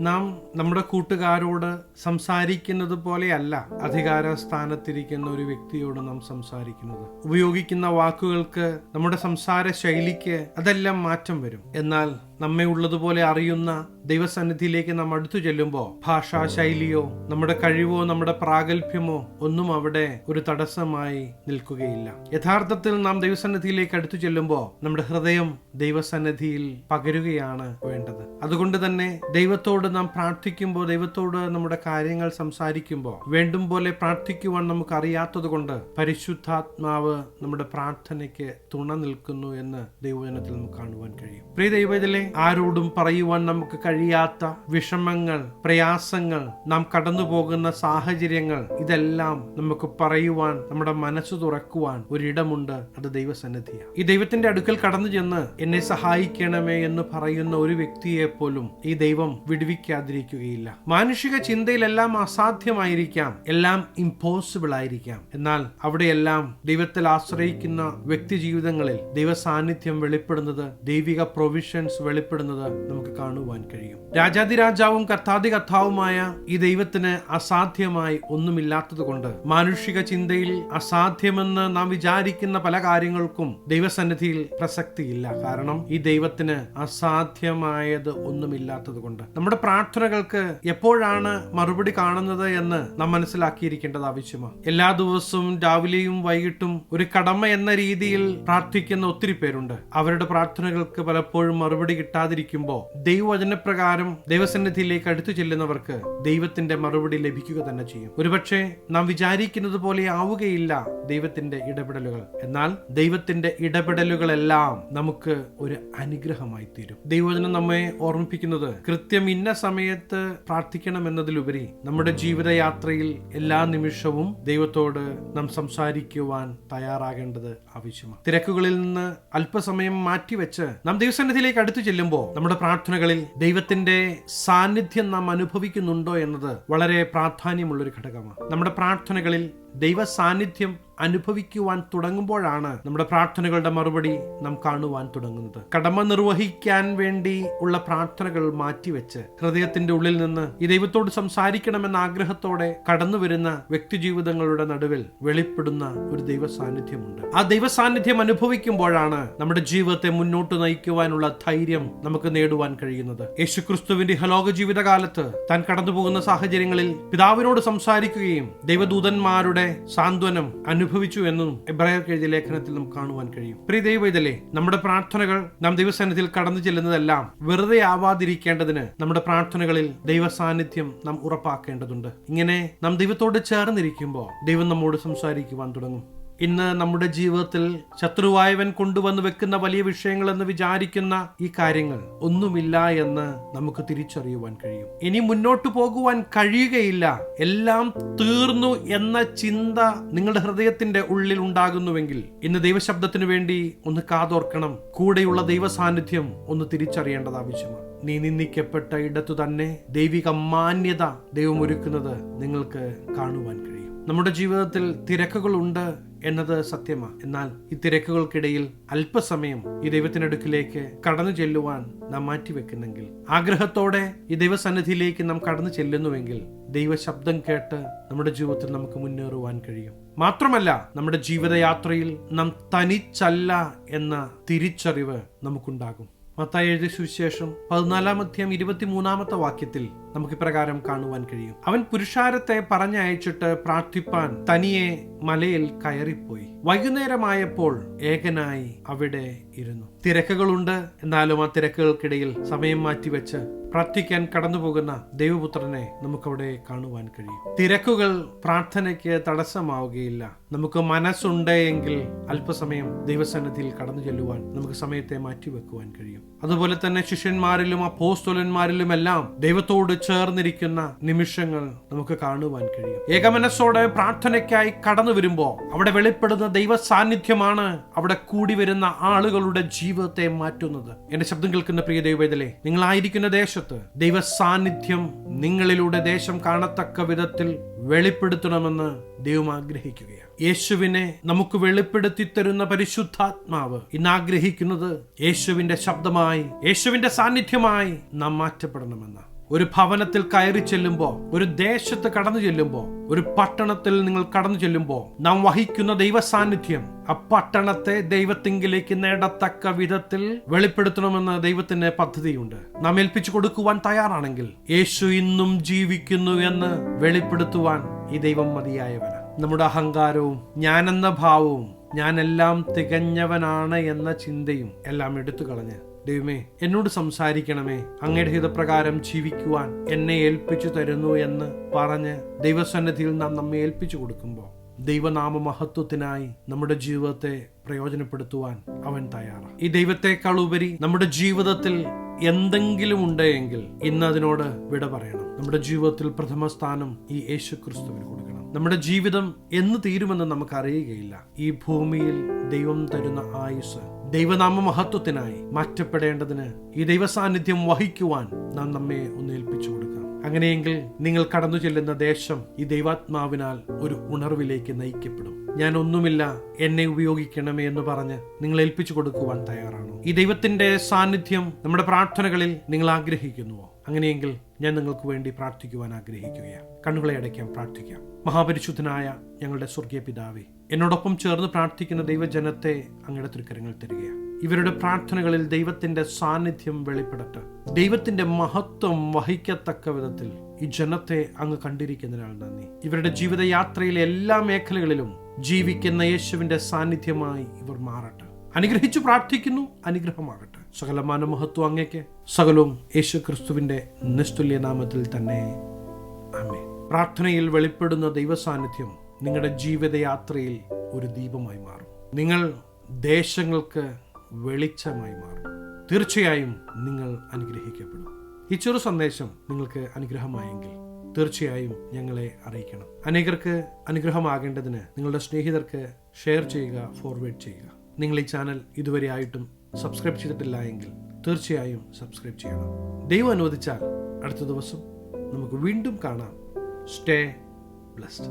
നാം നമ്മുടെ കൂട്ടുകാരോട് സംസാരിക്കുന്നത് പോലെയല്ല അധികാര സ്ഥാനത്തിരിക്കുന്ന ഒരു വ്യക്തിയോട് നാം സംസാരിക്കുന്നത്. ഉപയോഗിക്കുന്ന വാക്കുകൾക്ക് നമ്മുടെ സംസാര ശൈലിക്ക് അതെല്ലാം മാറ്റം വരും. എന്നാൽ നമ്മെ ഉള്ളതുപോലെ അറിയുന്ന ദൈവസന്നിധിയിലേക്ക് നാം അടുത്തു ചെല്ലുമ്പോൾ ഭാഷാ ശൈലിയോ നമ്മുടെ കഴിവോ നമ്മുടെ പ്രാഗൽഭ്യമോ ഒന്നും അവിടെ ഒരു തടസ്സമായി നിൽക്കുകയില്ല. യഥാർത്ഥത്തിൽ നാം ദൈവസന്നിധിയിലേക്ക് അടുത്തു ചെല്ലുമ്പോൾ നമ്മുടെ ഹൃദയം ദൈവസന്നിധിയിൽ പകരുകയാണ് വേണ്ടത്. അതുകൊണ്ട് തന്നെ ദൈവത്തോട് നാം പ്രാർത്ഥിക്കുമ്പോൾ ദൈവത്തോട് നമ്മുടെ കാര്യങ്ങൾ സംസാരിക്കുമ്പോൾ വേണ്ടും പോലെ പ്രാർത്ഥിക്കുവാൻ നമുക്ക് അറിയാത്തത് കൊണ്ട് പരിശുദ്ധാത്മാവ് നമ്മുടെ പ്രാർത്ഥനയ്ക്ക് തുണ നിൽക്കുന്നു എന്ന് ദൈവജനത്തിൽ നമുക്ക് കാണുവാൻ കഴിയും. പ്രിയ ദൈവത്തിലെ ആരോടും പറയുവാൻ നമുക്ക് കഴിയാത്ത വിഷമങ്ങൾ പ്രയാസങ്ങൾ നാം കടന്നു പോകുന്ന സാഹചര്യങ്ങൾ ഇതെല്ലാം നമുക്ക് പറയുവാൻ നമ്മുടെ മനസ്സ് തുറക്കുവാൻ ഒരിടമുണ്ട്. അത് ദൈവസന്നിധിയാണ്. ഈ ദൈവത്തിന്റെ അടുക്കൽ കടന്നു ചെന്ന് എന്നെ സഹായിക്കണമേ എന്ന് പറയുന്ന ഒരു വ്യക്തിയെ പോലും ഈ ദൈവം വിടുവിക്കാതിരിക്കുകയില്ല. മാനുഷിക ചിന്തയിലെല്ലാം അസാധ്യമായിരിക്കാം. എല്ലാം ഇമ്പോസിബിൾ ആയിരിക്കാം. എന്നാൽ അവിടെയെല്ലാം ദൈവത്തിൽ ആശ്രയിക്കുന്ന വ്യക്തി ജീവിതങ്ങളിൽ ദൈവ സാന്നിധ്യം വെളിപ്പെടുന്നത് ദൈവിക പ്രൊവിഷൻസ് വെളിപ്പെടുന്നത് നമുക്ക് കാണുവാൻ കഴിയും. രാജാതിരാജാവും കർത്താതി കർത്താവുമായ ഈ ദൈവത്തിന് അസാധ്യമായി ഒന്നുമില്ലാത്തത് കൊണ്ട് മാനുഷിക ചിന്തയിൽ അസാധ്യമെന്ന് നാം വിചാരിക്കുന്ന പല കാര്യങ്ങൾക്കും ദൈവസന്നിധിയിൽ പ്രസക്തിയില്ല. കാരണം ഈ ദൈവത്തിന് അസാധ്യമായത് ഒന്നുമില്ലാത്തത് കൊണ്ട് നമ്മുടെ പ്രാർത്ഥനകൾക്ക് എപ്പോഴാണ് മറുപടി കാണുന്നത് എന്ന് നാം മനസ്സിലാക്കിയിരിക്കേണ്ടത് ആവശ്യമാണ് എല്ലാ ദിവസവും രാവിലെയും വൈകിട്ടും ഒരു കടമ എന്ന രീതിയിൽ പ്രാർത്ഥിക്കുന്ന ഒത്തിരി പേരുണ്ട്. അവരുടെ പ്രാർത്ഥനകൾക്ക് പലപ്പോഴും മറുപടി കിട്ടാതിരിക്കുമ്പോൾ ദൈവവചനപ്രകാരം ദൈവസന്നിധിയിലേക്ക് അടുത്തു ചെല്ലുന്നവർക്ക് ദൈവത്തിന്റെ മറുപടി ലഭിക്കുക തന്നെ ചെയ്യും. ഒരുപക്ഷെ നാം വിചാരിക്കുന്നത് പോലെ ആവുകയില്ല ദൈവത്തിന്റെ ഇടപെടലുകൾ. എന്നാൽ ദൈവത്തിന്റെ ഇടപെടലുകളെല്ലാം നമുക്ക് ഒരു അനുഗ്രഹമായി തീരും. ദൈവവചനം നമ്മെ ഓർമ്മിപ്പിക്കുന്നത് കൃത്യം ഇന്ന സമയത്ത് പ്രാർത്ഥിക്കണം എന്നതിലുപരി നമ്മുടെ ജീവിതയാത്രയിൽ എല്ലാ നിമിഷവും ദൈവത്തോട് നാം സംസാരിക്കുവാൻ തയ്യാറാകേണ്ടത് ആവശ്യമാണ്. തിരക്കുകളിൽ നിന്ന് അല്പസമയം മാറ്റിവെച്ച് നാം ദൈവസന്നിധിയിലേക്ക് അടുത്തു ചെല്ലുമ്പോൾ നമ്മുടെ പ്രാർത്ഥനകളിൽ ദൈവത്തിന്റെ സാന്നിധ്യം നാം അനുഭവിക്കുന്നുണ്ടോ എന്നത് വളരെ പ്രാധാന്യമുള്ളൊരു ഘടകമാണ്. നമ്മുടെ പ്രാർത്ഥനകളിൽ ദൈവ സാന്നിധ്യം അനുഭവിക്കുവാൻ തുടങ്ങുമ്പോഴാണ് നമ്മുടെ പ്രാർത്ഥനകളുടെ മറുപടി നാം കാണുവാൻ തുടങ്ങുന്നത്. കടമ നിർവഹിക്കാൻ വേണ്ടി ഉള്ള പ്രാർത്ഥനകൾ മാറ്റിവെച്ച് ഹൃദയത്തിന്റെ ഉള്ളിൽ നിന്ന് ഈ ദൈവത്തോട് സംസാരിക്കണമെന്ന ആഗ്രഹത്തോടെ കടന്നു വരുന്ന വ്യക്തിജീവിതങ്ങളുടെ നടുവിൽ വെളിപ്പെടുന്ന ഒരു ദൈവ സാന്നിധ്യമുണ്ട് ആ ദൈവ സാന്നിധ്യം അനുഭവിക്കുമ്പോഴാണ് നമ്മുടെ ജീവിതത്തെ മുന്നോട്ട് നയിക്കുവാനുള്ള ധൈര്യം നമുക്ക് നേടുവാൻ കഴിയുന്നത്. യേശുക്രിസ്തുവിന്റെ ഹലോക ജീവിതകാലത്ത് താൻ കടന്നു പോകുന്ന സാഹചര്യങ്ങളിൽ പിതാവിനോട് സംസാരിക്കുകയും ദൈവദൂതന്മാരുടെ സാന്ത്വനം അനുഭവിച്ചു എന്നും എബ്രായർക്ക് എഴുതിയ ലേഖനത്തിൽ നമുക്ക് കാണുവാൻ കഴിയും. പ്രിയ ഇതല്ലേ നമ്മുടെ പ്രാർത്ഥനകൾ നാം ദൈവസന്നിധിയിൽ കടന്നു ചെല്ലുന്നതെല്ലാം വെറുതെ ആവാതിരിക്കേണ്ടതിന് നമ്മുടെ പ്രാർത്ഥനകളിൽ ദൈവ സാന്നിധ്യം നാം ഉറപ്പാക്കേണ്ടതുണ്ട്. ഇങ്ങനെ നാം ദൈവത്തോട് ചേർന്നിരിക്കുമ്പോൾ ദൈവം നമ്മോട് സംസാരിക്കുവാൻ തുടങ്ങും. ഇന്ന് നമ്മുടെ ജീവിതത്തിൽ ശത്രുവായവൻ കൊണ്ടുവന്ന് വെക്കുന്ന വലിയ വിഷയങ്ങൾ എന്ന് വിചാരിക്കുന്ന ഈ കാര്യങ്ങൾ ഒന്നുമില്ല എന്ന് നമുക്ക് തിരിച്ചറിയുവാൻ കഴിയും. ഇനി മുന്നോട്ട് പോകുവാൻ കഴിയുകയില്ല. എല്ലാം തീർന്നു എന്ന ചിന്ത നിങ്ങളുടെ ഹൃദയത്തിന്റെ ഉള്ളിൽ ഉണ്ടാകുന്നുവെങ്കിൽ ഇന്ന് ദൈവശബ്ദത്തിനു വേണ്ടി ഒന്ന് കാതോർക്കണം. കൂടെയുള്ള ദൈവ സാന്നിധ്യം ഒന്ന് തിരിച്ചറിയേണ്ടത് ആവശ്യമാണ്. നീ നിന്ദിക്കപ്പെട്ട ഇടത്തു തന്നെ ദൈവിക മാന്യത ദൈവം ഒരുക്കുന്നത് നിങ്ങൾക്ക് കാണുവാൻ കഴിയും. നമ്മുടെ ജീവിതത്തിൽ തിരക്കുകളുണ്ട്. എന്നത് സത്യമാണ് എന്നാൽ ഈ തിരക്കുകൾക്കിടയിൽ അല്പസമയം ഈ ദൈവത്തിനടുക്കിലേക്ക് കടന്നു ചെല്ലുവാൻ നാം മാറ്റിവെക്കുന്നെങ്കിൽ ആഗ്രഹത്തോടെ ഈ ദൈവസന്നിധിയിലേക്ക് നാം കടന്നു ചെല്ലുന്നുവെങ്കിൽ ദൈവശബ്ദം കേട്ട് നമ്മുടെ ജീവിതത്തിൽ നമുക്ക് മുന്നേറുവാൻ കഴിയും. മാത്രമല്ല നമ്മുടെ ജീവിതയാത്രയിൽ നാം തനിച്ചല്ല എന്ന തിരിച്ചറിവ് നമുക്കുണ്ടാകും. മത്തായി എഴുതിയ സുവിശേഷം പതിനാലാം അധ്യായം ഇരുപത്തിമൂന്നാമത്തെ വാക്യത്തിൽ നമുക്ക് ഇപ്രകാരം കാണുവാൻ കഴിയും. അവൻ പുരുഷാരത്തെ പറഞ്ഞയച്ചിട്ട് പ്രാർത്ഥിപ്പാൻ തനിയെ മലയിൽ കയറിപ്പോയി. വൈകുന്നേരമായപ്പോൾ ഏകനായി അവിടെ ഇരുന്നു. തിരക്കുകളുണ്ട്. എന്നാലും ആ തിരക്കുകൾക്കിടയിൽ സമയം മാറ്റിവെച്ച് പ്രാർത്ഥിക്കാൻ കടന്നുപോകുന്ന ദൈവപുത്രനെ നമുക്കവിടെ കാണുവാൻ കഴിയും. തിരക്കുകൾ പ്രാർത്ഥനയ്ക്ക് തടസ്സമാവുകയില്ല. നമുക്ക് മനസ്സുണ്ട് എങ്കിൽ അല്പസമയം ദൈവസന്നിധിയിൽ കടന്നു ചെല്ലുവാൻ നമുക്ക് സമയത്തെ മാറ്റിവെക്കുവാൻ കഴിയും. അതുപോലെ തന്നെ ശിഷ്യന്മാരിലും അപ്പോസ്തോലന്മാരിലും എല്ലാം ദൈവത്തോട് ചേർന്നിരിക്കുന്ന നിമിഷങ്ങൾ നമുക്ക് കാണുവാൻ കഴിയും. ഏകമനസ്സോടെ പ്രാർത്ഥനയ്ക്കായി കടന്നു വരുമ്പോൾ അവിടെ വെളിപ്പെടുന്ന ദൈവ സാന്നിധ്യമാണ് അവിടെ കൂടി വരുന്ന ആളുകളുടെ ജീവിതത്തെ മാറ്റുന്നത്. എന്റെ ശബ്ദം കേൾക്കുന്ന പ്രിയ ദൈവേദലെ നിങ്ങളായിരിക്കുന്ന ദേശത്ത് ദൈവ സാന്നിധ്യം നിങ്ങളിലൂടെ ദേശം കാണത്തക്ക വിധത്തിൽ വെളിപ്പെടുത്തണമെന്ന് ദൈവം ആഗ്രഹിക്കുകയാണ്. യേശുവിനെ നമുക്ക് വെളിപ്പെടുത്തി തരുന്ന പരിശുദ്ധാത്മാവ് ഇന്ന് ആഗ്രഹിക്കുന്നത് യേശുവിന്റെ ശബ്ദമായി യേശുവിന്റെ സാന്നിധ്യമായി നാം മാറ്റപ്പെടണമെന്ന് ഒരു ഭവനത്തിൽ കയറി ചെല്ലുമ്പോൾ ഒരു ദേശത്ത് കടന്നു ചെല്ലുമ്പോൾ ഒരു പട്ടണത്തിൽ നിങ്ങൾ കടന്നു ചെല്ലുമ്പോൾ നാം വഹിക്കുന്ന ദൈവ സാന്നിധ്യം ആ പട്ടണത്തെ ദൈവത്തിങ്കിലേക്ക് നേടത്തക്ക വിധത്തിൽ വെളിപ്പെടുത്തണമെന്ന് ദൈവത്തിന് പദ്ധതിയുണ്ട്. നാം ഏൽപ്പിച്ചു കൊടുക്കുവാൻ തയ്യാറാണെങ്കിൽ യേശു ഇന്നും ജീവിക്കുന്നു എന്ന് വെളിപ്പെടുത്തുവാൻ ഈ ദൈവം മതിയായവന. നമ്മുടെ അഹങ്കാരവും ഞാനെന്ന ഭാവവും ഞാനെല്ലാം തികഞ്ഞവനാണ് എന്ന ചിന്തയും എല്ലാം എടുത്തു കളഞ്ഞ് ദൈവമേ എന്നോട് സംസാരിക്കണമേ. അങ്ങയുടെ ഹിതപ്രകാരം ജീവിക്കുവാൻ എന്നെ ഏൽപ്പിച്ചു തരുന്നു എന്ന് പറഞ്ഞ് ദൈവസന്നിധിയിൽ നാം നമ്മെ ഏൽപ്പിച്ചു കൊടുക്കുമ്പോൾ ദൈവനാമ മഹത്വത്തിനായി നമ്മുടെ ജീവിതത്തെ പ്രയോജനപ്പെടുത്തുവാൻ അവൻ തയ്യാറാണ്. ഈ ദൈവത്തെക്കാൾ ഉപരി നമ്മുടെ ജീവിതത്തിൽ എന്തെങ്കിലും ഉണ്ടെങ്കിൽ ഇന്ന് അതിനോട് വിട പറയണം. നമ്മുടെ ജീവിതത്തിൽ പ്രഥമ സ്ഥാനം ഈ യേശു ക്രിസ്തുവിന് കൊടുക്കണം. നമ്മുടെ ജീവിതം എന്ന് തീരുമെന്ന് നമുക്കറിയുകയില്ല. ഈ ഭൂമിയിൽ ദൈവം തരുന്ന ആയുസ് ദൈവനാമ മഹത്വത്തിനായി മാറ്റപ്പെടേണ്ടതിന് ഈ ദൈവസാന്നിധ്യം വഹിക്കുവാൻ നാം നമ്മെ ഒന്ന് ഏൽപ്പിച്ചു കൊടുക്കാം. അങ്ങനെയെങ്കിൽ നിങ്ങൾ കടന്നു ചെല്ലുന്ന ദേശം ഈ ദൈവാത്മാവിനാൽ ഒരു ഉണർവിലേക്ക് നയിക്കപ്പെടും. ഞാൻ ഒന്നുമില്ല എന്നെ ഉപയോഗിക്കണമേ എന്ന് പറഞ്ഞ് നിങ്ങൾ ഏൽപ്പിച്ചു കൊടുക്കുവാൻ തയ്യാറാണോ? ഈ ദൈവത്തിന്റെ സാന്നിധ്യം നമ്മുടെ പ്രാർത്ഥനകളിൽ നിങ്ങൾ ആഗ്രഹിക്കുന്നുവോ? അങ്ങനെയെങ്കിൽ ഞാൻ നിങ്ങൾക്ക് വേണ്ടി പ്രാർത്ഥിക്കുവാൻ ആഗ്രഹിക്കുകയാണ്. കണ്ണുകളെ അടയ്ക്കാൻ പ്രാർത്ഥിക്കാം. മഹാപരിശുദ്ധനായ ഞങ്ങളുടെ സ്വർഗീയ പിതാവേ എന്നോടൊപ്പം ചേർന്ന് പ്രാർത്ഥിക്കുന്ന ദൈവജനത്തെ അങ്ങയുടെ തൃക്കരങ്ങൾ തരികയാണ്. ഇവരുടെ പ്രാർത്ഥനകളിൽ ദൈവത്തിന്റെ സാന്നിധ്യം വെളിപ്പെടട്ടെ. ദൈവത്തിന്റെ മഹത്വം വഹിക്കത്തക്ക വിധത്തിൽ ഈ ജനത്തെ അങ്ങ് കണ്ടിരിക്കുന്നതിനാൽ നന്ദി. ഇവരുടെ ജീവിതയാത്രയിലെ എല്ലാ മേഖലകളിലും ജീവിക്കുന്ന യേശുവിന്റെ സാന്നിധ്യമായി ഇവർ മാറട്ടെ. അനുഗ്രഹിച്ചു പ്രാർത്ഥിക്കുന്നു അനുഗ്രഹമാകട്ടെ. സകലമാന മഹത്വം അങ്ങേക്ക്. സകലവും യേശു ക്രിസ്തുവിന്റെ നിസ്തുല്യ നാമത്തിൽ തന്നെ. ആമേ പ്രാർത്ഥനയിൽ വെളിപ്പെടുന്ന ദൈവസാന്നിധ്യം നിങ്ങളുടെ ജീവിതയാത്രയിൽ ഒരു ദീപമായി മാറും. നിങ്ങൾ ദേശങ്ങൾക്ക് വെളിച്ചമായി മാറും. തീർച്ചയായും നിങ്ങൾ അനുഗ്രഹിക്കപ്പെടും. ഈ ചെറു സന്ദേശം നിങ്ങൾക്ക് അനുഗ്രഹമായെങ്കിൽ തീർച്ചയായും ഞങ്ങളെ അറിയിക്കണം. അനേകർക്ക് അനുഗ്രഹമാകേണ്ടതിന് നിങ്ങളുടെ സ്നേഹിതർക്ക് ഷെയർ ചെയ്യുക ഫോർവേഡ് ചെയ്യുക. നിങ്ങൾ ഈ ചാനൽ ഇതുവരെ ആയിട്ടും സബ്സ്ക്രൈബ് ചെയ്തിട്ടില്ല എങ്കിൽ തീർച്ചയായും സബ്സ്ക്രൈബ് ചെയ്യണം. ദൈവം അനുവദിച്ചാൽ അടുത്ത ദിവസം നമുക്ക് വീണ്ടും കാണാം. Stay blessed